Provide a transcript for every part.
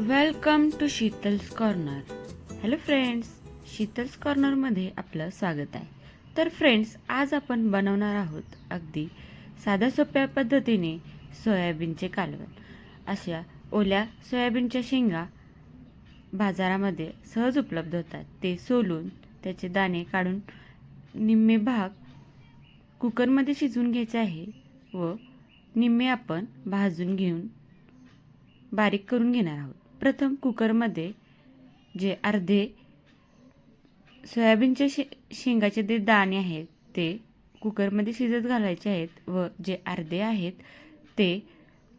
Welcome to Sheetal's corner. Hello friends Sheetal's कॉर्नरमध्ये आपलं स्वागत आहे. तर फ्रेंड्स आज आपण बनवणार आहोत अगदी साध्या सोप्या पद्धतीने सोयाबीनचे कालवण. अशा ओल्या सोयाबीनच्या शेंगा बाजारामध्ये सहज उपलब्ध होतात. ते सोलून त्याचे दाणे काढून निम्मे भाग कुकरमध्ये शिजवून घ्यायचे आहे व निम्मे आपण भाजून घेऊन बारीक करून घेणार आहोत. प्रथम कुकरमध्ये जे अर्धे सोयाबीनचे शे शेंगाचे जे दाणे आहेत ते कुकरमध्ये शिजत घालायचे आहेत व जे अर्धे आहेत ते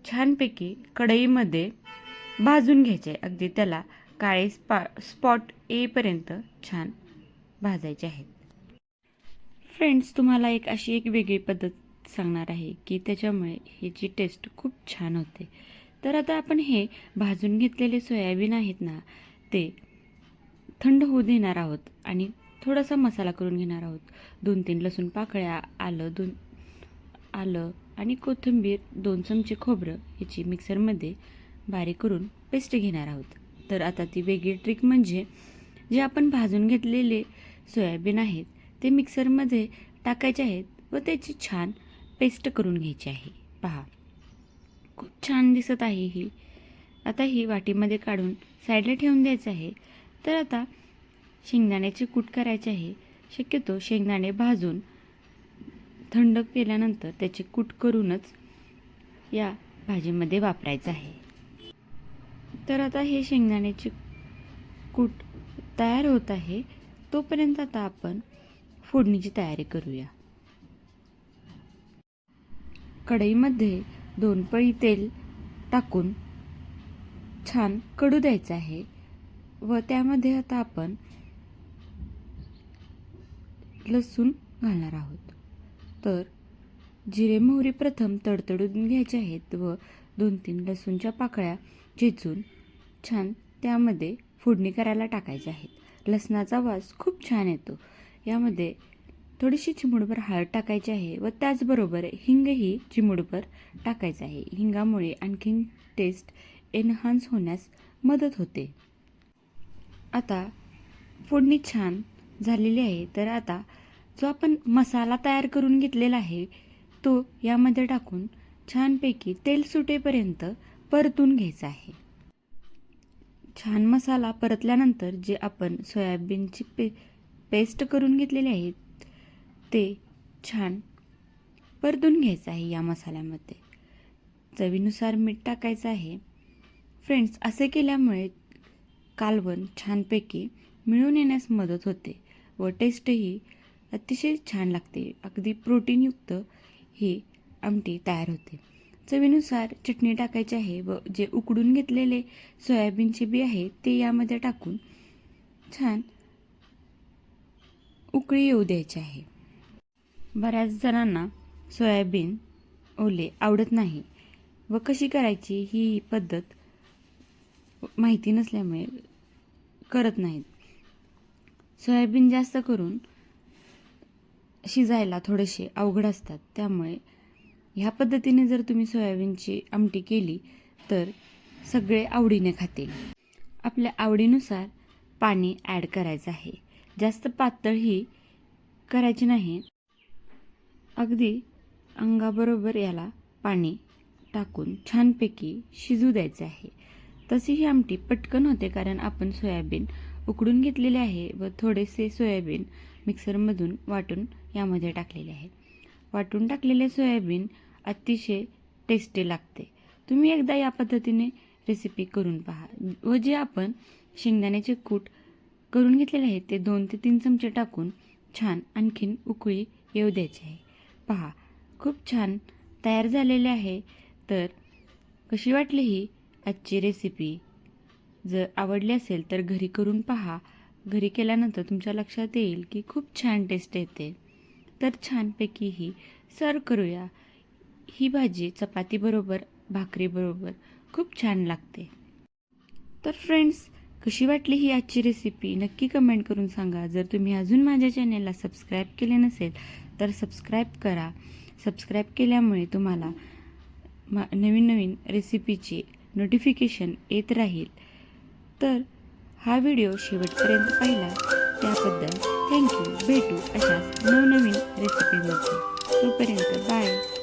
छानपैकी कढईमध्ये भाजून घ्यायचे. अगदी त्याला काळे स्पा स्पॉट येईपर्यंत छान भाजायचे आहेत. फ्रेंड्स तुम्हाला एक अशी एक वेगळी पद्धत सांगणार आहे की त्याच्यामुळे ह्याची टेस्ट खूप छान होते. तर आता आपण हे भाजून घेतलेले सोयाबीन आहेत ना ते थंड होऊ देणार आहोत आणि थोडासा मसाला करून घेणार आहोत. दोन तीन लसूण पाकळ्या आलं दोन आलं आणि कोथिंबीर दोन चमचे खोबरं ह्याची मिक्सरमध्ये बारीक करून पेस्ट घेणार आहोत. तर आता ती वेगळी ट्रिक म्हणजे जे आपण भाजून घेतलेले सोयाबीन आहेत ते मिक्सरमध्ये टाकायचे आहेत व त्याची छान पेस्ट करून घ्यायची आहे. पहा. खूप छान दिसत आहे ही. आता ही वाटीमध्ये काढून साईडला ठेवून द्यायचं आहे. तर आता शेंगदाण्याची कूट करायची आहे. शक्यतो शेंगदाणे भाजून थंड केल्यानंतर त्याची कूट करूनच या भाजीमध्ये वापरायचं आहे. तर आता हे शेंगदाण्याची कूट तयार होत आहे. तोपर्यंत आता आपण फोडणीची तयारी करूया. कढईमध्ये दोन पळी तेल टाकून छान कडू द्यायचं आहे. व त्यामध्ये आता आपण लसूण घालणार आहोत. तर जिरे मोहरी प्रथम तडतडून घ्यायचे आहेत व दोन तीन लसूणच्या पाकळ्या चेचून छान त्यामध्ये फोडणी करायला टाकायच्या आहेत. लसणाचा वास खूप छान येतो. यामध्ये थोडीशी चिमूडभर हळद टाकायची आहे व त्याचबरोबर हिंगही चिमूडभर टाकायचं आहे. हिंगामुळे आणखीन टेस्ट एनहान्स होण्यास मदत होते. आता फोडणी छान झालेली आहे. तर आता जो आपण मसाला तयार करून घेतलेला आहे तो यामध्ये टाकून छानपैकी तेल सुटेपर्यंत परतून घ्यायचा आहे. छान मसाला परतल्यानंतर जे आपण सोयाबीनची पे पेस्ट करून घेतलेली आहे ते छान परतून घ्यायचं आहे या मसाल्यामध्ये. चवीनुसार मीठ टाकायचं आहे. फ्रेंड्स असे केल्यामुळे कालवण छानपैकी मिळून येण्यास मदत होते व टेस्टही अतिशय छान लागते. अगदी प्रोटीनयुक्त ही आमटी तयार होते. चवीनुसार चटणी टाकायची आहे व जे उकडून घेतलेले सोयाबीनचे बी आहे ते यामध्ये टाकून छान उकळी येऊ द्यायची आहे. बऱ्याच जणांना सोयाबीन ओले आवडत नाही. व कशी करायची ही पद्धत माहिती नसल्यामुळे करत नाहीत. सोयाबीन जास्त करून शिजायला थोडेसे अवघड असतात. त्यामुळे ह्या पद्धतीने जर तुम्ही सोयाबीनची आमटी केली तर सगळे आवडीने खातील. आपल्या आवडीनुसार पाणी ॲड करायचं आहे. जास्त पातळ ही करायची नाही. अगदी अंगाबरोबर याला पाणी टाकून छानपैकी शिजू द्यायचे आहे. तशी ही आमटी पटकन होते कारण आपण सोयाबीन उकडून घेतलेले आहे व थोडेसे सोयाबीन मिक्सरमधून वाटून यामध्ये टाकलेले आहे. वाटून टाकलेले सोयाबीन अतिशय टेस्टी लागते. तुम्ही एकदा या पद्धतीने रेसिपी करून पहा. व जे आपण शेंगदाण्याचे कूट करून घेतलेले आहे ते दोन ते तीन चमचे टाकून छान आणखीन उकळी येऊ द्यायची आहे. पहा खूप छान तयार झालेले आहे. तर कशी वाटली ही आजची रेसिपी जर आवडली असेल तर घरी करून पहा. घरी केल्यानंतर तुमच्या लक्षात येईल की खूप छान टेस्ट येते. तर छानपैकी ही सर्व करूया. ही भाजी चपातीबरोबर भाकरीबरोबर खूप छान लागते. तर फ्रेंड्स कशी वाटली ही आजची रेसिपी नक्की कमेंट करून सांगा. जर तुम्ही अजून माझ्या चॅनेलला सबस्क्राईब केले नसेल तर सबस्क्राईब करा. सबस्क्राईब केल्यामुळे तुम्हाला मा नवीन नवीन रेसिपीची नोटिफिकेशन येत राहील. तर हा व्हिडिओ शेवटपर्यंत पाहिला. त्याबद्दल थँक्यू भेटू अशाच नवनवीन रेसिपीमध्ये तोपर्यंत बाय